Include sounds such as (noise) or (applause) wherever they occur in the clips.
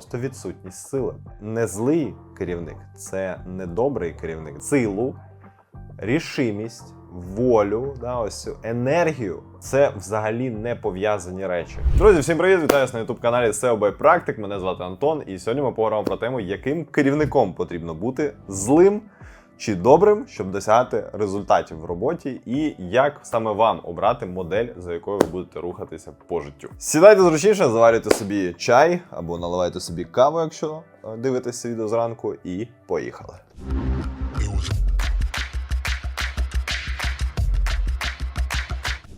просто відсутність сили. Не злий керівник це не добрий керівник. Силу, рішимість, волю, да, ось цю енергію. Це взагалі не пов'язані речі. Друзі, всім привіт! Вітаю на youtube каналі SEO by Practic. Мене звати Антон, і сьогодні ми поговоримо про тему, яким керівником потрібно бути злим чи добрим, щоб досягати результатів в роботі, і як саме вам обрати модель, за якою ви будете рухатися по життю. Сідайте зручніше, заварюйте собі чай або наливайте собі каву, якщо е, дивитеся відео зранку, і поїхали.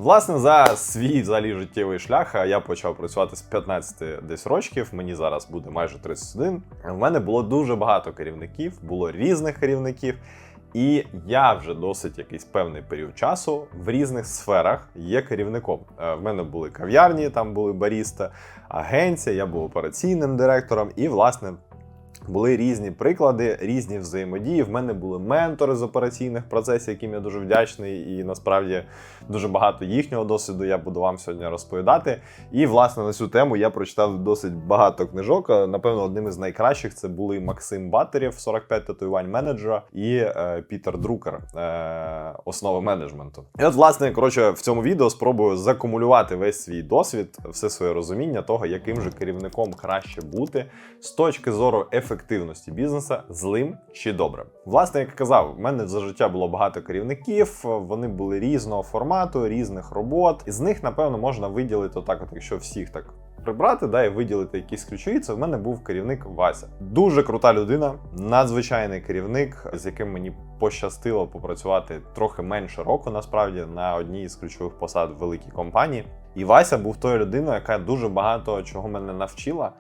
Власне, за свій взагалі життєвий шлях я почав працювати з 15 десь років. Мені зараз буде майже 31. В мене було дуже багато керівників, було різних керівників. І я вже досить якийсь певний період часу в різних сферах є керівником. Е, В мене були кав'ярні, там були баріста, агенція, я був операційним директором, і власне були різні приклади, різні взаємодії. В мене були ментори з операційних процесів, яким я дуже вдячний, і насправді дуже багато їхнього досвіду я буду вам сьогодні розповідати. І власне на цю тему я прочитав досить багато книжок. Напевно, одним із найкращих це були Максим Батарєв, 45 татуювань менеджера, і е, Пітер Друкер, е, основи менеджменту. І от, власне, коротше, в цьому відео спробую закумулювати весь свій досвід, все своє розуміння того, яким же керівником краще бути з точки зору ефективності бізнеса, злим чи добрим. Власне, як казав, в мене за життя було багато керівників, вони були різного формату, різних робот. Із них, напевно, можна виділити отак, от якщо всіх так. Прибрати, да, і виділити якісь ключові, це в мене був керівник Вася. Дуже крута людина, надзвичайний керівник, з яким мені пощастило попрацювати трохи менше року, насправді, на одній із ключових посад великій компанії. І Вася був тою людиною, яка дуже багато чого мене навчила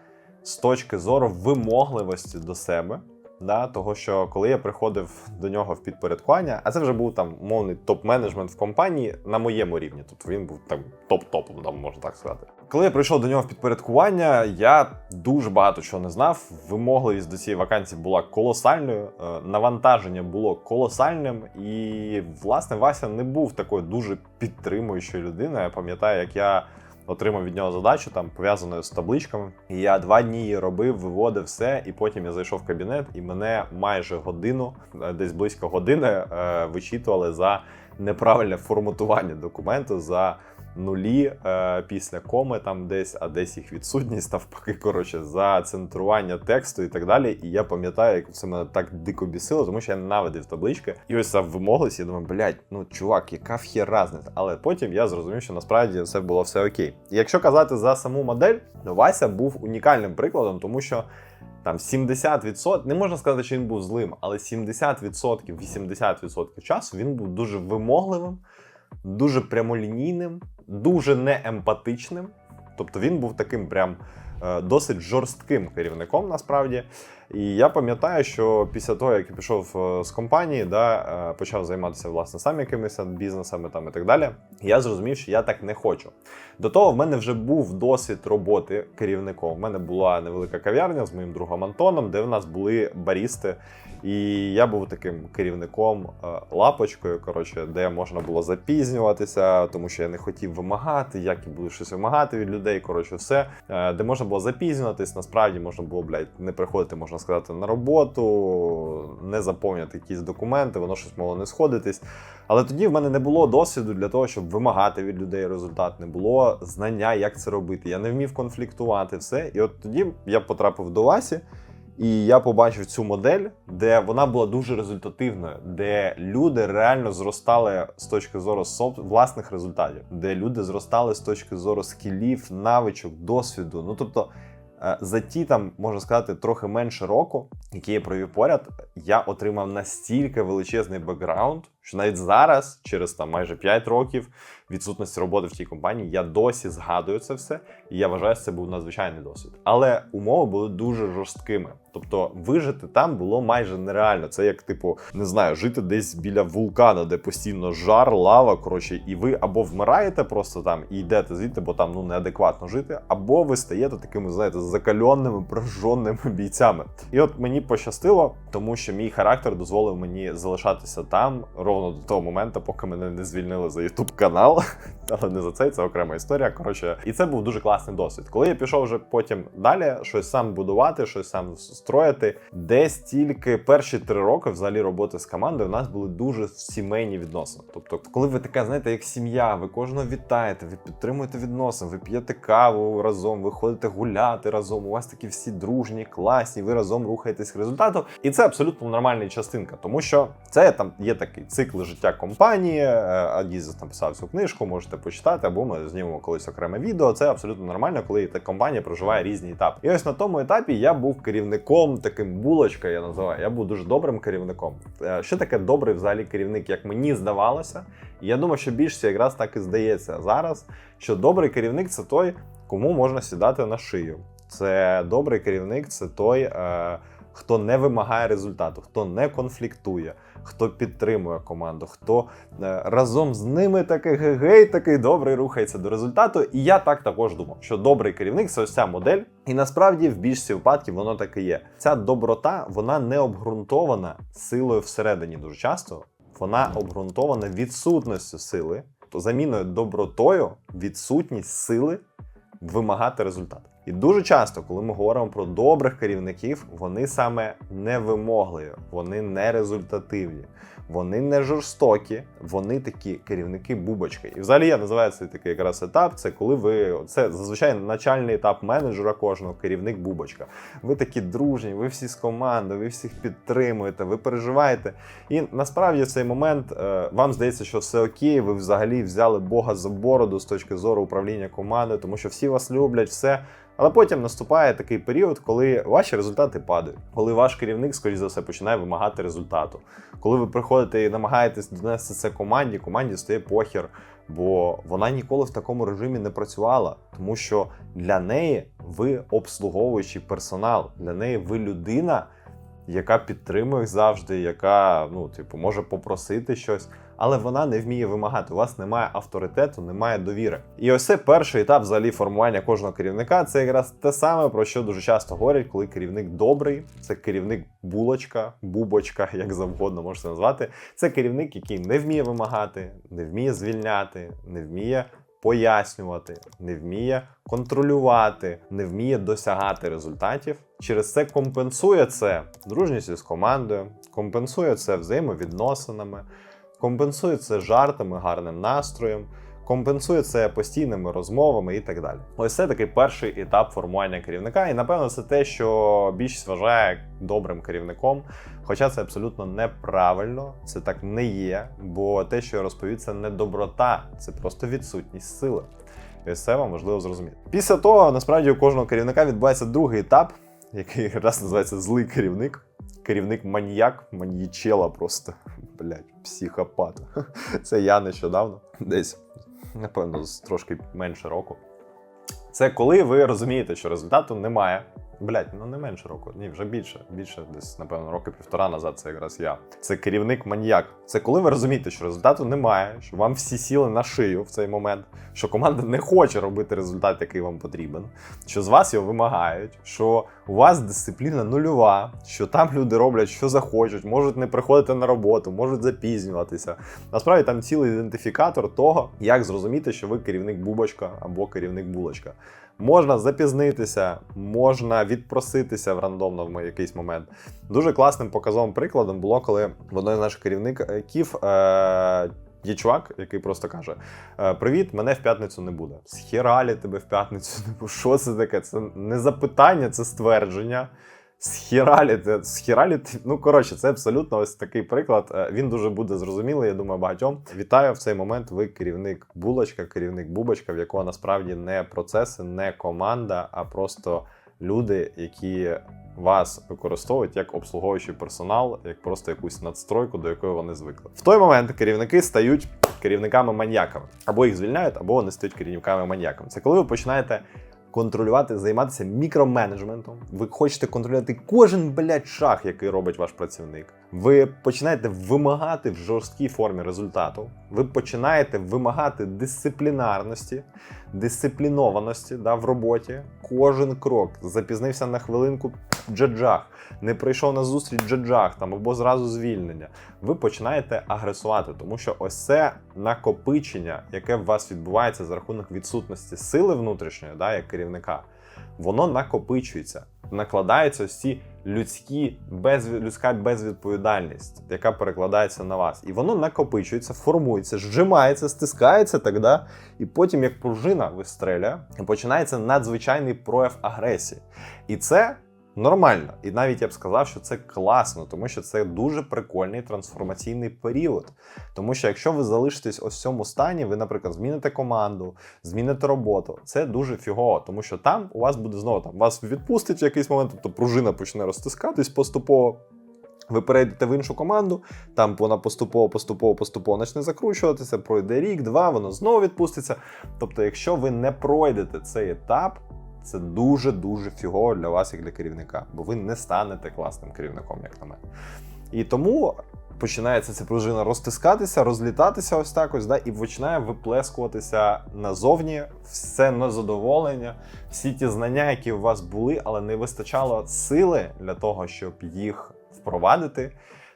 з точки зору вимогливості до себе. Да, того, що коли я приходив до нього в підпорядкування, а це вже був там мовний топ-менеджмент в компанії на моєму рівні. Тобто він був там топ-топом, там можна так сказати. Коли я прийшов до нього в підпорядкування, я дуже багато чого не знав. Вимогливість до цієї вакансії була колосальною, е, навантаження було колосальним, і власне Вася не був такою дуже підтримуючою людиною. Я пам'ятаю, як я отримав від нього задачу там пов'язаною з табличками. І я два дні робив, виводив все, і потім я зайшов в кабінет, і мене майже годину, е, десь близько години, е, вичитували за неправильне форматування документу. за Нулі е, після коми там десь, а десь їх відсутність, (laughs) навпаки, коротше, за центрування тексту і так далі. І я пам'ятаю, як це мене так дико бісило, тому що я ненавидив таблички. І ось ця вимогливість, я думаю, блядь, ну чувак, яка вхер разниця. Але потім я зрозумів, що насправді все було все окей. І якщо казати за саму модель, то Вася був унікальним прикладом, тому що. Там 70%, не можна сказати, що він був злим, але 70%, 80% часу він був дуже вимогливим, дуже прямолінійним, дуже неемпатичним. Тобто він був таким прям е, досить жорстким керівником насправді. І я пам'ятаю, що після того, як я пішов е, з компанії, да, е, почав займатися власне сам якимись бізнесами там і так далі, я зрозумів, що я так не хочу. До того в мене вже був досвід роботи керівником. У мене була невелика кав'ярня з моїм другом Антоном, де в нас були барісти. І я був таким керівником е, лапочкою, коротше, де можна було запізнюватися, тому що я не хотів вимагати, як я буду щось вимагати від людей. Коротше, все, Е, де можна було запізнюватись, насправді можна було, блядь, не приходити, можна сказати, на роботу, не заповнювати якісь документи, воно щось могло не сходитись. Але тоді в мене не було досвіду для того, щоб вимагати від людей результат, не було знання, як це робити. Я не вмів конфліктувати все. І от тоді я потрапив до Васі. І я побачив цю модель, де вона була дуже результативною, де люди реально зростали з точки зору власних результатів, де люди зростали з точки зору скілів, навичок, досвіду. Ну тобто, за ті там можна сказати трохи менше року, які я провів поряд, я отримав настільки величезний бекграунд, що навіть зараз, через там майже 5 років відсутності роботи в тій компанії, я досі згадую це все, і я вважаю, що це був надзвичайний досвід. Але умови були дуже жорсткими. Тобто вижити там було майже нереально. Це як, типу, не знаю, жити десь біля вулкана, де постійно жар, лава. Коротше, і ви або вмираєте просто там і йдете звідти, бо там ну неадекватно жити, або ви стаєте такими, знаєте, закальонними, прожженими бійцями. І от мені пощастило, тому що мій характер дозволив мені залишатися там ровно до того моменту, поки мене не звільнили за YouTube канал. (laughs) Але не за це, це окрема історія. Коротше, і це був дуже класний досвід. Коли я пішов вже потім далі, щось сам будувати, щось сам строїти, десь тільки перші три роки взагалі роботи з командою у нас були дуже сімейні відносини. Тобто, коли ви така, знаєте, як сім'я, ви кожного вітаєте, ви підтримуєте відносини, ви п'єте каву разом, ви ходите гуляти разом. У вас такі всі дружні, класні, ви разом рухаєтесь к результату. І це абсолютно нормальна частинка, тому що це там є такий цикл життя компанії. е, Адізес написав цю книжку, можете почитати, або ми знімемо колись окреме відео. Це абсолютно нормально, коли та компанія проживає різні етапи. І ось на тому етапі я був керівником, таким булочка, я називаю. Я був дуже добрим керівником. Е, Що таке добрий взагалі керівник, як мені здавалося? Я думаю, що більшість якраз так і здається зараз, що добрий керівник це той, кому можна сідати на шию. Це добрий керівник, це той, е, хто не вимагає результату, хто не конфліктує, хто підтримує команду, хто е, разом з ними такий гей, такий добрий рухається до результату. І я так також думав, що добрий керівник це ось ця модель. І насправді в більшості випадків воно так і є. Ця доброта вона не обґрунтована силою всередині дуже часто. Вона обґрунтована відсутністю сили, то заміною добротою відсутність сили вимагати результат. І дуже часто, коли ми говоримо про добрих керівників, вони саме невимогливі, вони не результативні, вони не жорстокі, вони такі керівники бубочки. І взагалі я називаю цей такий якраз етап. Це коли ви це зазвичай начальний етап менеджера кожного керівник бубочка. Ви такі дружні, ви всі з команди, ви всіх підтримуєте, ви переживаєте. І насправді в цей момент е, вам здається, що все окей, ви взагалі взяли Бога за бороду з точки зору управління командою, тому що всі вас люблять, все. Але потім наступає такий період, коли ваші результати падають, коли ваш керівник, скоріш за все, починає вимагати результату. Коли ви приходите і намагаєтесь донести це команді, команді стає похір, бо вона ніколи в такому режимі не працювала, тому що для неї ви обслуговуючий персонал, для неї ви людина, яка підтримує завжди, яка ну, типу, може попросити щось, але вона не вміє вимагати. У вас немає авторитету, немає довіри. І ось це перший етап взагалі формування кожного керівника. Це якраз те саме, про що дуже часто говорять, коли керівник добрий, це керівник булочка, бубочка, як завгодно можете назвати. Це керівник, який не вміє вимагати, не вміє звільняти, не вміє. Пояснювати, не вміє контролювати, не вміє досягати результатів. Через це компенсує це дружністю з командою, компенсує це взаємовідносинами, компенсує це жартами, гарним настроєм, компенсує це постійними розмовами і так далі. Ось це такий перший етап формування керівника, і напевно це те, що більшість вважає добрим керівником. Хоча це абсолютно неправильно, це так не є, бо те, що я розповів, це не доброта, це просто відсутність сили. І це вам важливо зрозуміти. Після того, насправді, у кожного керівника відбувається другий етап, який якраз називається злий керівник. Керівник маніяк, маніячела просто. Блять, психопат. (laughs) Це я нещодавно, десь, напевно, з трошки менше року. Це коли ви розумієте, що результату немає. Блять, ну не менше року, ні, вже більше. Більше десь, напевно, роки півтора назад це якраз я. Це керівник маніяк. Це коли ви розумієте, що результату немає, що вам всі сіли на шию в цей момент, що команда не хоче робити результат, який вам потрібен, що з вас його вимагають, що у вас дисципліна нульова, що там люди роблять, що захочуть, можуть не приходити на роботу, можуть запізнюватися. Насправді там цілий ідентифікатор того, як зрозуміти, що ви керівник бубочка або керівник булочка. Можна запізнитися, можна відпроситися в рандомному якийсь момент. Дуже класним показовим прикладом було, коли в одної з наших керівників е- є чувак, який просто каже: «Е, Привіт, мене в п'ятницю не буде. Схералі тебе в п'ятницю не (laughs) буде. Що це таке? Це не запитання, це ствердження. Схіраліти, схіраліти. Ну коротше, це абсолютно ось такий приклад. Е, Він дуже буде зрозумілий. Я думаю, багатьом. Вітаю в цей момент. Ви керівник булочка, керівник бубочка, в якого насправді не процеси, не команда, а просто люди, які вас використовують як обслуговуючий персонал, як просто якусь надстройку, до якої вони звикли. В той момент керівники стають керівниками-маньяками. Або їх звільняють, або вони стають керівниками-маньяками. Це коли ви починаєте контролювати, займатися мікроменеджментом. Ви хочете контролювати кожен блядь, шаг, який робить ваш працівник. Ви починаєте вимагати в жорсткій формі результату. Ви починаєте вимагати дисциплінарності, дисциплінованості да, в роботі. Кожен крок запізнився на хвилинку джаджах, не прийшов на зустріч джаджах там або зразу звільнення. Ви починаєте агресувати, тому що ось це накопичення, яке в вас відбувається за рахунок відсутності сили внутрішньої, да, як керівника, воно накопичується. Накладаються ось людські без людська безвідповідальність, яка перекладається на вас, і воно накопичується, формується, зжимається, стискається да? і потім, як пружина вистреля, починається надзвичайний прояв агресії. І це нормально. І навіть я б сказав, що це класно, тому що це дуже прикольний трансформаційний період. Тому що якщо ви залишитесь ось в цьому стані, ви, наприклад, зміните команду, зміните роботу, це дуже фігово, тому що там у вас буде знову там вас відпустить в якийсь момент, тобто пружина почне розтискатись поступово. Ви перейдете в іншу команду, там вона поступово, поступово, поступово почне закручуватися, пройде рік, два, воно знову відпуститься. Тобто, якщо ви не пройдете цей етап, це дуже-дуже фігово для вас, як для керівника, бо ви не станете класним керівником, як на мене. І тому починається ця пружина розтискатися, розлітатися ось так ось, да, і починає виплескуватися назовні все незадоволення, всі ті знання, які у вас були, але не вистачало сили для того, щоб їх впровадити.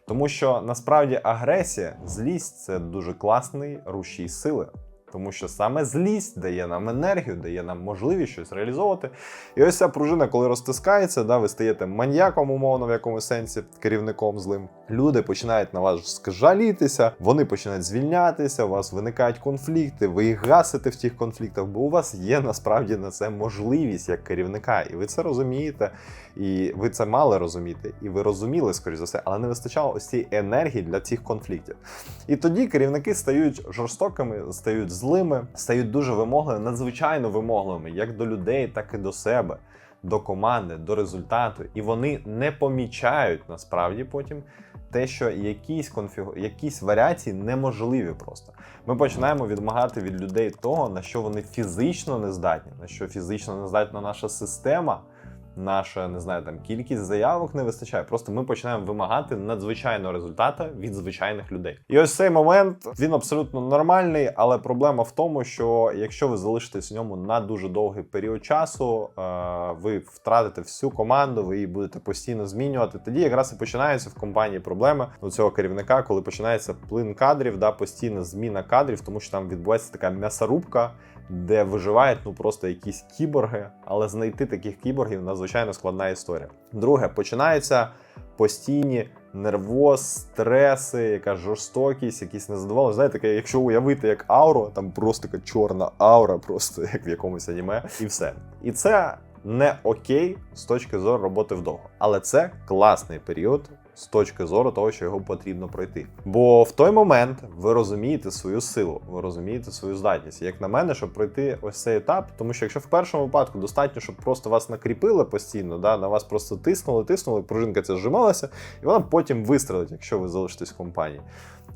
Тому що насправді агресія, злість це дуже класний рушій сили. Тому що саме злість дає нам енергію, дає нам можливість щось реалізовувати. І ось ця пружина, коли розтискається, да, ви стаєте маньяком, умовно, в якомусь сенсі, керівником злим. Люди починають на вас жалітися, вони починають звільнятися, у вас виникають конфлікти, ви їх гасите в тих конфліктах, бо у вас є насправді на це можливість як керівника, і ви це розумієте, і ви це мали розуміти, і ви розуміли, скоріш за все, але не вистачало ось цієї енергії для цих конфліктів. І тоді керівники стають жорстокими, стають злими, стають дуже вимогливими, надзвичайно вимогливими, як до людей, так і до себе, до команди, до результату. І вони не помічають насправді потім те, що якісь конфігу... якісь варіації неможливі просто. Ми починаємо відмагати від людей того, на що вони фізично не здатні, на що фізично не здатна наша система наша не знаю, там кількість заявок не вистачає. Просто ми починаємо вимагати надзвичайного результату від звичайних людей. І ось цей момент він абсолютно нормальний, але проблема в тому, що якщо ви залишитесь в ньому на дуже довгий період часу, е, ви втратите всю команду, ви її будете постійно змінювати. Тоді якраз і починаються в компанії проблеми у цього керівника, коли починається плин кадрів, да постійна зміна кадрів, тому що там відбувається така м'ясорубка де виживають ну просто якісь кіборги, але знайти таких кіборгів надзвичайно складна історія. Друге, починаються постійні нервоз, стреси, якась жорстокість, якісь незадоволення. Знаєте, таке, якщо уявити як ауру, там просто така чорна аура, просто як в якомусь аніме, і все. І це не окей з точки зору роботи вдовго, але це класний період з точки зору того, що його потрібно пройти. Бо в той момент ви розумієте свою силу, ви розумієте свою здатність. Як на мене, щоб пройти ось цей етап, тому що якщо в першому випадку достатньо, щоб просто вас накріпили постійно, да, на вас просто тиснули, тиснули, пружинка ця зжималася, і вона потім вистрелить, якщо ви залишитесь в компанії.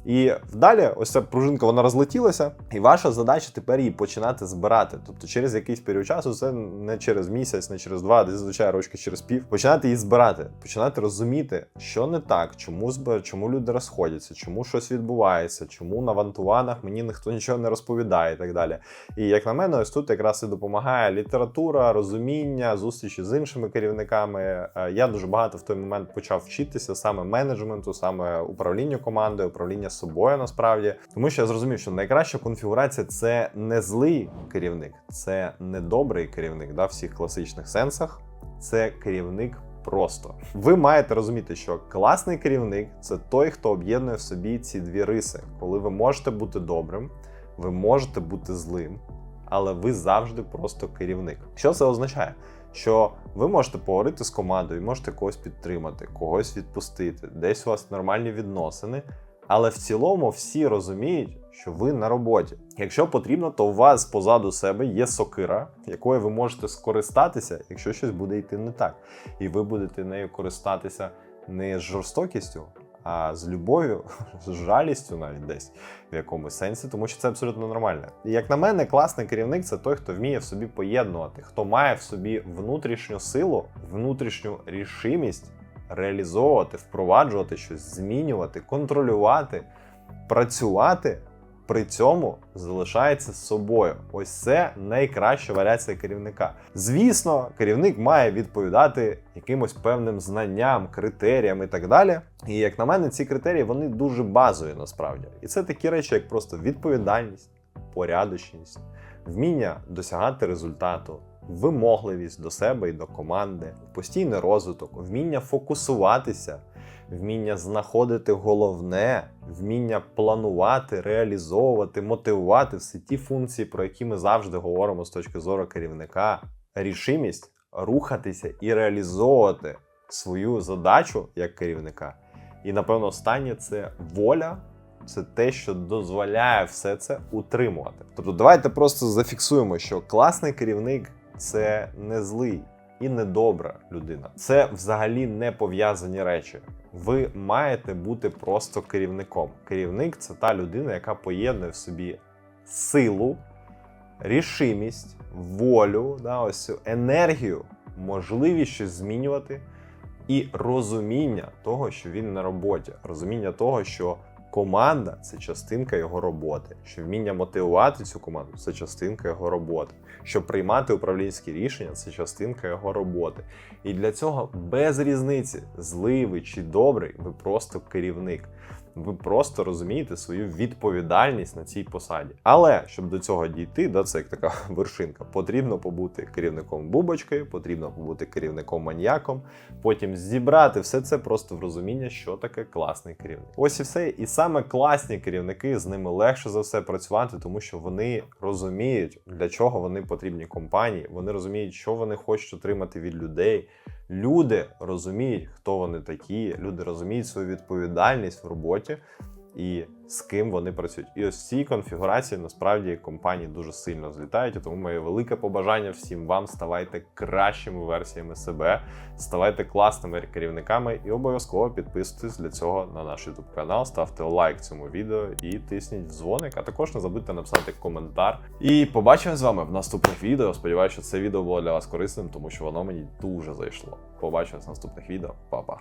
І вдалі, ось ця пружинка вона розлетілася, і ваша задача тепер її починати збирати. Тобто через якийсь період часу, це не через місяць, не через два, десь зазвичай рочки через пів. Починати її збирати, починати розуміти, що не так, чому збир, чому люди розходяться, чому щось відбувається, чому на вантуванах мені ніхто нічого не розповідає і так далі. І як на мене, ось тут якраз і допомагає література, розуміння, зустрічі з іншими керівниками. Е, я дуже багато в той момент почав вчитися саме менеджменту, саме управлінню командою, управління з собою насправді, тому що я зрозумів, що найкраща конфігурація це не злий керівник, це не добрий керівник да, в всіх класичних сенсах. Це керівник просто. Ви маєте розуміти, що класний керівник це той, хто об'єднує в собі ці дві риси, коли ви можете бути добрим, ви можете бути злим, але ви завжди просто керівник. Що це означає? Що ви можете поговорити з командою, можете когось підтримати, когось відпустити, десь у вас нормальні відносини. Але в цілому всі розуміють, що ви на роботі. Якщо потрібно, то у вас позаду себе є сокира, якою ви можете скористатися, якщо щось буде йти не так. І ви будете нею користатися не з жорстокістю, а з любов'ю, (laughs) з жалістю навіть десь в якомусь сенсі, тому що це абсолютно нормально. І як на мене, класний керівник це той, хто вміє в собі поєднувати, хто має в собі внутрішню силу, внутрішню рішимість реалізовувати, впроваджувати щось, змінювати, контролювати, працювати. При цьому залишається з собою. Ось це найкраща варіація керівника. Звісно, керівник має відповідати якимось певним знанням, критеріям і так далі. І як на мене, ці критерії вони дуже базові насправді. І це такі речі, як просто відповідальність, порядочність, вміння досягати результату, вимогливість до себе і до команди, постійний розвиток, вміння фокусуватися, вміння знаходити головне, вміння планувати, реалізовувати, мотивувати все ті функції, про які ми завжди говоримо з точки зору керівника, рішимість рухатися і реалізовувати свою задачу як керівника. І напевно, останнє це воля. Це те, що дозволяє все це утримувати. Тобто, давайте просто зафіксуємо, що класний керівник це не злий і не добра людина. Це взагалі не пов'язані речі. Ви маєте бути просто керівником. Керівник це та людина, яка поєднує в собі силу, рішимість, волю, да, ось цю енергію, можливість щось змінювати, і розуміння того, що він на роботі, розуміння того, що команда це частинка його роботи, що вміння мотивувати цю команду це частинка його роботи, що приймати управлінські рішення це частинка його роботи. І для цього без різниці, злий ви чи добрий, ви просто керівник. Ви просто розумієте свою відповідальність на цій посаді. Але щоб до цього дійти, да, це як така (laughs) вершинка, потрібно побути керівником бубочкою, потрібно побути керівником маньяком, потім зібрати все це просто в розуміння, що таке класний керівник. Ось і все. І саме класні керівники з ними легше за все працювати, тому що вони розуміють, для чого вони потрібні компанії. Вони розуміють, що вони хочуть отримати від людей. Люди розуміють, хто вони такі, люди розуміють свою відповідальність в роботі і з ким вони працюють. І ось ці конфігурації насправді компанії дуже сильно злітають. Тому моє велике побажання всім вам ставайте кращими версіями себе, ставайте класними керівниками і обов'язково підписуйтесь для цього на наш YouTube канал, ставте лайк цьому відео і тисніть дзвоник. А також не забудьте написати коментар. І побачимо з вами в наступних відео. Сподіваюся, що це відео було для вас корисним, тому що воно мені дуже зайшло. Побачимось в наступних відео. Па-па.